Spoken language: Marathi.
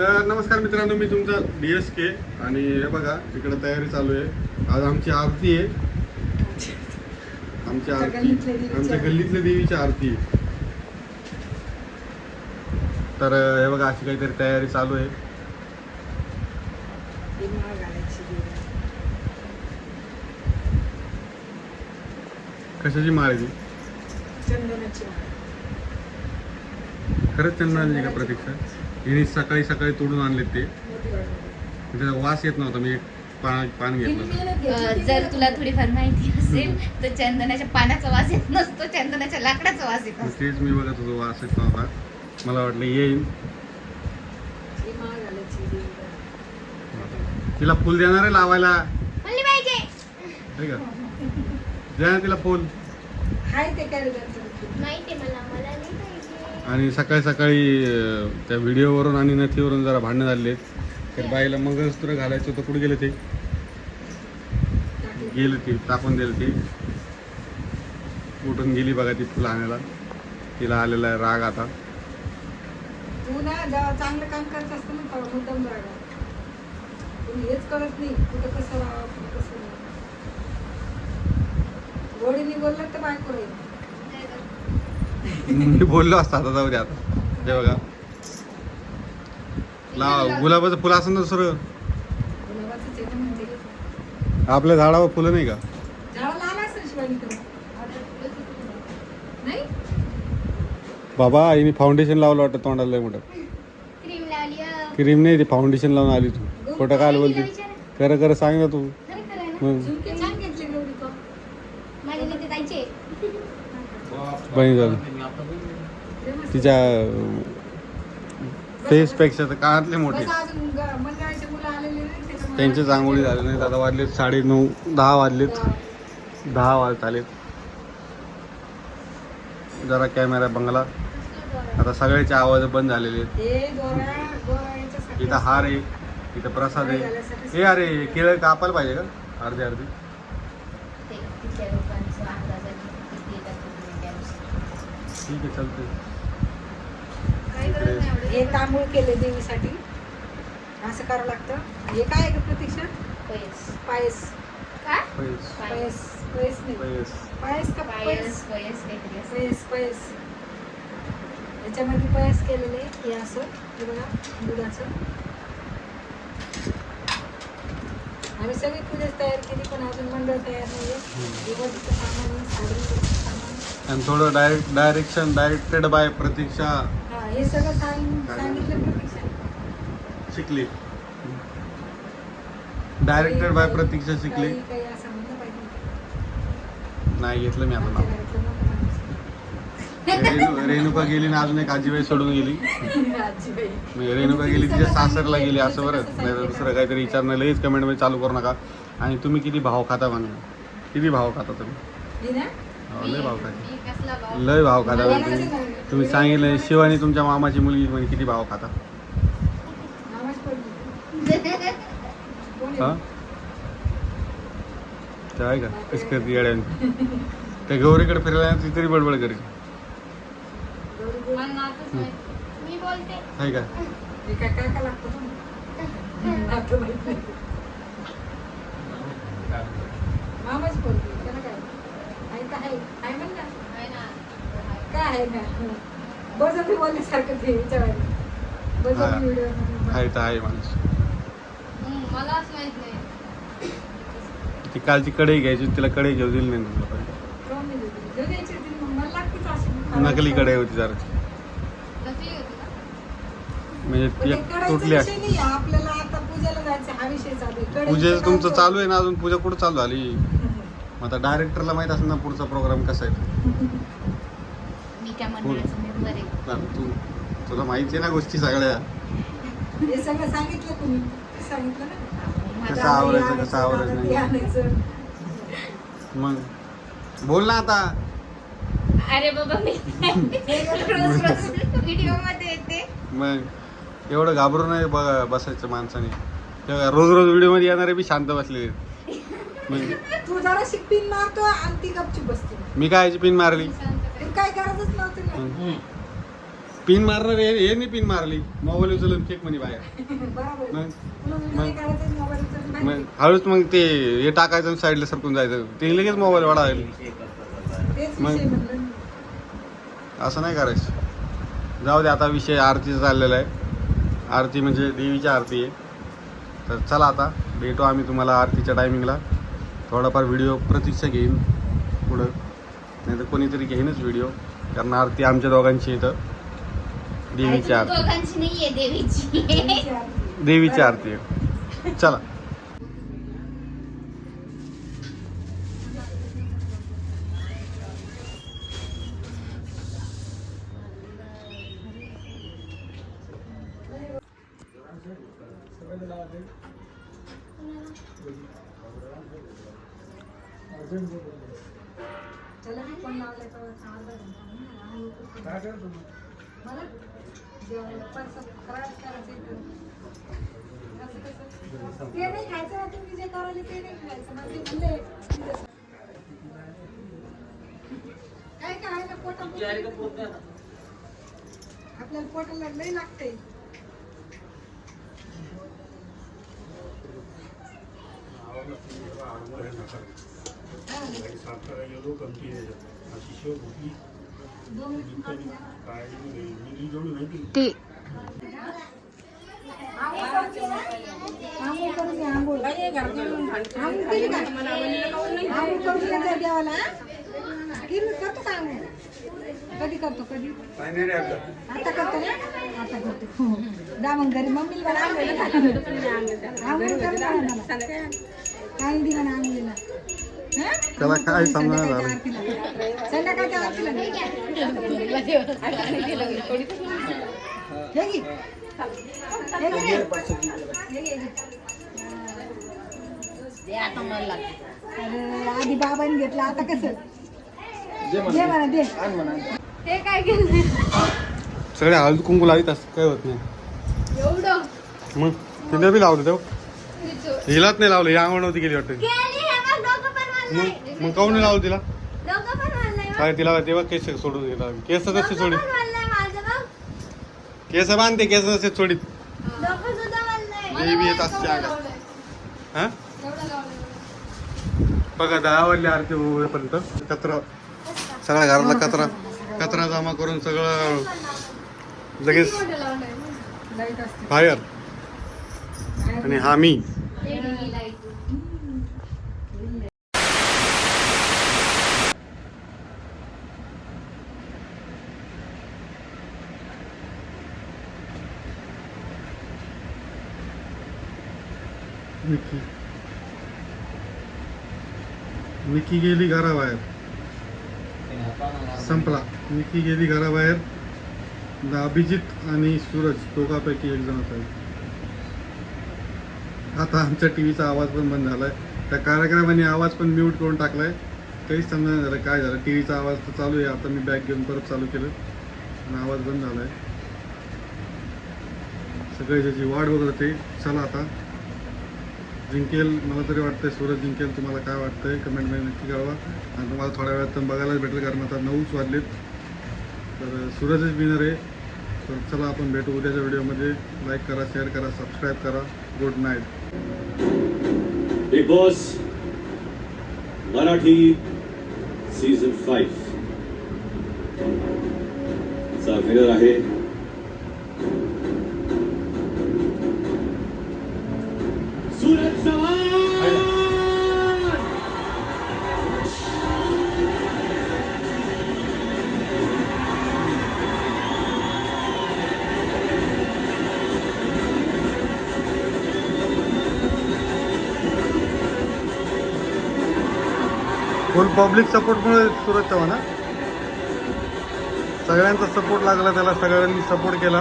तर नमस्कार मित्रांनो मी तुमचा डी एस के आणि हे बघा इकडे तयारी चालू आहे. आज आमची आरती आहे. आमची आरती. आमच्या. गल्लीतल्या देवीची आरती आहे. तर हे बघा अशी काहीतरी तयारी चालू आहे. कशाची माळ आहे खरंच चंदनाची का प्रतीक्षा? हिने सकाळी सकाळी तोडून आणले ते. त्याचा वास येत नव्हता मी एक पान घेतलं. अ, जर तुला थोडीफार माहिती असेल तर चंदनाच्या पानाचा वास येत नसतो चंदनाच्या लाकडाचा वास येत असतो. तेच मी बघत होतो वास येत नव्हता. मला वाटलं ही देवीला. तिला फुल देणार आहे लावायला. म्हणली पाहिजे. ठीक आहे द्या ना तिला फुल. हाय ते काय करतो माहिती मला मला नाही आणि सकाळी सकाळी त्या व्हिडिओवरून आणि नथीवरून जरा भांडणं झाले तर बाईला मंगळसूत्र घालायचं होतं. कुठे गेले ते? गेले ते टाकून दिलं ती. उठून गेली बघा ती फुलं आणायला. तिला आलेला आहे राग आता. चांगलं काम करत असतो ना हेच कळत नाही. कुठं कसं राहावं कसं तर बायको राहील मी बोललो असता आता जाऊ दे आता. हे बघा. लाव गुलाबाचं फुलं असं ना दुसरं. गुलाबाचं चेहरा म्हणजे आपल्या झाडावर फुलं नाही का? झाडाला आला असेल शिवानीकडे नाही बाबा आईने फाउंडेशन लावलं वाटतं तोंडाला लय मोठं. क्रीम लावली क्रीम नाही ते फाउंडेशन लावून आली तू. खोटं काय बोलते खरं खरं सांग ना तू. खरं खरं आहे ना मग. झुमके छान घेतले गौरी माझे नेते झालं. तिच्या फेस पेक्षा तर कानातले मोठे. त्यांचेच आंघोळी झाले नाही आता वाजलेत साडे नऊ दहा वाजलेत. दहा वाजत आलेत जरा कॅमेरा बंगला. आता सगळ्याचे आवाज बंद झालेले आहेत. हे इथं हार आहे. इथं प्रसाद आहे. हे अरे केळं कापायला पाहिजे का? अर्धे अर्धे. ठीक आहे चालते नाही. हे तांबूळ केले देवीसाठी. असं करावं लागतं. हे काय आहे ग प्रतीक्षा? पैस. पायस. काय? पैस. पायस. पायस. नाही. पैस. पायस का पायस पायस पैस काहीतरी असं. पायस पायस याच्यामध्ये पायस केलेले हे असं. हे बघा दुधाचं. आम्ही सगळी पूजेच तयार केली पण अजून मंडळ तयार नाहीये. दिवाळीचं सामान आहे, सामान आणि थोडं direct direction directed by Pratiksha. हा सगळं सांग सांगितलं प्रतीक्षा शिकली. डायरेक्टेड बाय प्रतीक्षा शिकली. काही काही असं म्हणलं पाहिजे नाही घेतलं मी आता नाव. रेणु- रेणुका गेली ना अजून एक आजीबाई सोडून गेली. आजीबाई. म्हणजे रेणुका गेली तिच्या सासरला गेली असं बरं. नाही तर दुसरं काहीतरी विचारणं लगेच कमेंटमध्ये चालू करू नका. आणि तुम्ही किती भाव खाता म्हणे? किती भाव खाता तुम्ही? ना? हो, लय भाव खाता? लय भाव खाता तुम्ही. तुम्ही सांगितलं शिवानी तुमच्या मामाची मुलगी म्हणे किती भाव खाता? हा? आहे का कशी करते येड्याने त्या गौरीकडे फिरायला ती तरी बडबड करेल. आहे का हे काय काय काय लागतं पण? नातं माहीत नाही. मामाच पडली. त्याला काय? आहे तर आहे. आहे म्हण ना. आहे ना. काय आहे ना? बजरंगी बोलण्यासारखं ते विचारायला. बजरंगी व्हिडिओमध्ये. आहे तर आहे माणूस हम्म, मलाच माहीत नाही ती कालची कढई घ्यायची तिला कढई घेऊ दिली नाही तुला पहिले. नकली कढई होती जरा म्हणजे ती कढईचा तुटली. आपल्याला आता पूजेला जायचं हा विषय चालू आहे. कढईचं पूजेचं तुमचं? चालू आहे ना अजून पूजा कुठं चालू झाली मग आता डायरेक्टरला माहीत असेल ना पुढचा प्रोग्राम कसा आहे त्या मंडळाचा मेंबर आहे. ना, तू तुला माहिती आहे ना गोष्टी सगळ्या. हे सगळं सांगितलं तुम्ही. सांगितलं ना. कसं आवरायचं, कसं आवरायचं? नाही. आणायचं. मग बोल ना आता. अरे बाबा मी रोज रोज व्हिडिओमध्ये येते. मग एवढं घाबरून नाही बघा बसायचं माणसाने. तेव्हा रोज रोज व्हिडिओमध्ये येणारे बी शांत बसले मग तू जरा शिकपिन मारतो आणि ती गपचूप बसते. मी काय पिन मारली? काय गरजच नव्हती ना. मग पिन मारणार हे हे नाही पिन मारली. मोबाईल उचलून केक म्हणे बाहेर. बरोबर. मग? पुन्हा मग- मोबाईल उचलून मग. हळूच मग ते हे टाकायचं साईडला सरकून जायचं. ते लगेच मोबाईल वाढायला तेच मग- विषय म्हणलं. मी. असं नाही करायचं. जाऊ दे आता विषय आरतीचा चाललेला आहे. आरती म्हणजे देवीची आरती आहे. तर चला आता भेटू आम्ही तुम्हाला आरतीच्या टायमिंगला थोडाफार व्हिडिओ प्रतीक्षा घेईन पुढं. नाही तर कोणीतरी घेईनच व्हिडिओ कारण आरती आमच्या दोघांची इथं. देवीची आरती. दोघांची नाहीये देवीची. देवीची आरती. चला. चला मी फोन लावलाय तर अर्धा घंटा मला जेवायला परत फराळच करायचं. असं कसं? ते नाही खायचं तुम्ही जे करायला ते नाही खायचं. मग ते म्हणले तिथं. काय काय ना पोटा आपल्याला पोटाला लई लागते दोन मिनिट काढून द्या. ते आंघोळ करून घ्या, आंघोळ. आंघोळ केली का? आंघोळ करून घ्या जा देवाला, हा? केली, करतो का आंघोळ? कधी करतो कधी आता करतो ना आता करतो. जा मग घरी मम्मीला घाला. आंघोळ मला. काय दिलं ना आंघोळीला? त्याला काय आंघोळ करून समजणार संध्याकाळच्या आरतीला. संध्याकाळच्या आरतीला घे. घे. रे. घे, घे. अरे, आधी बाबांनी घेतला आता कसं? दे म्हणा. दे. ते काय केलं सगळे हळद कुंकू लावित असत काय होत नाही. एवढं? मग तिने बी लावलं तेव्हा हिलाच नाही लावलं ही अंगण नव्हती गेली वाटतं केली हे बघ, डोकं पण वाढलंय. मग मग काऊन लावलं तिला? डोकं पण वाढलंय बघ. काय तिला तेव्हा केस सोडून गेला केस डोकं कसे पण सोडित वाढलंय माझं बघ. केस बांधते केस नसे सोडित डोकं सुद्धा वाढलंय. देवी येत असते हा? बघा दहा वाजले आरती होईपर्यंत. कचरा. सगळ्या घरातला कचरा. कचरा जमा करून सगळं लगेच बाहेर. आणि हा मी. विकी. विकी गेली घराबाहेर. संपला. विकी गेली घराबाहेर. द- अभिजित आणि सूरज दोघापैकी एक जण आहे आता आमच्या टी व्हीचा आवाज पण बंद झालाय. त्या कार्यक्रमाने आवाज पण म्यूट करून टाकलाय. काहीच समजा नाही झालं. काय झालं? टी व्हीचा आवाज तर चालू आहे. आता मी बॅग घेऊन परत चालू केलं. आणि आवाज बंद झालाय. सगळे ज्याची वाट बघत होते चला आता. जिंकेल मला तरी वाटतंय सूरज जिंकेल. तुम्हाला काय वाटतंय? कमेंटमध्ये नक्की कळवा. आणि तुम्हाला थोड्या वेळात तर बघायलाच भेटेल कारण आता नऊच वाजलेत. तर सूरजच विनर आहे. तर चला आपण भेटू उद्याच्या व्हिडिओमध्ये. लाईक करा शेअर करा सबस्क्राईब करा. Good night Bigg Boss Marathi season five चा विनर आहे. सूरज चव्हाण! फुल पब्लिक सपोर्टमुळे सूरज चव्हाण सगळ्यांचा सपोर्ट लागला त्याला सगळ्यांनी सपोर्ट केला.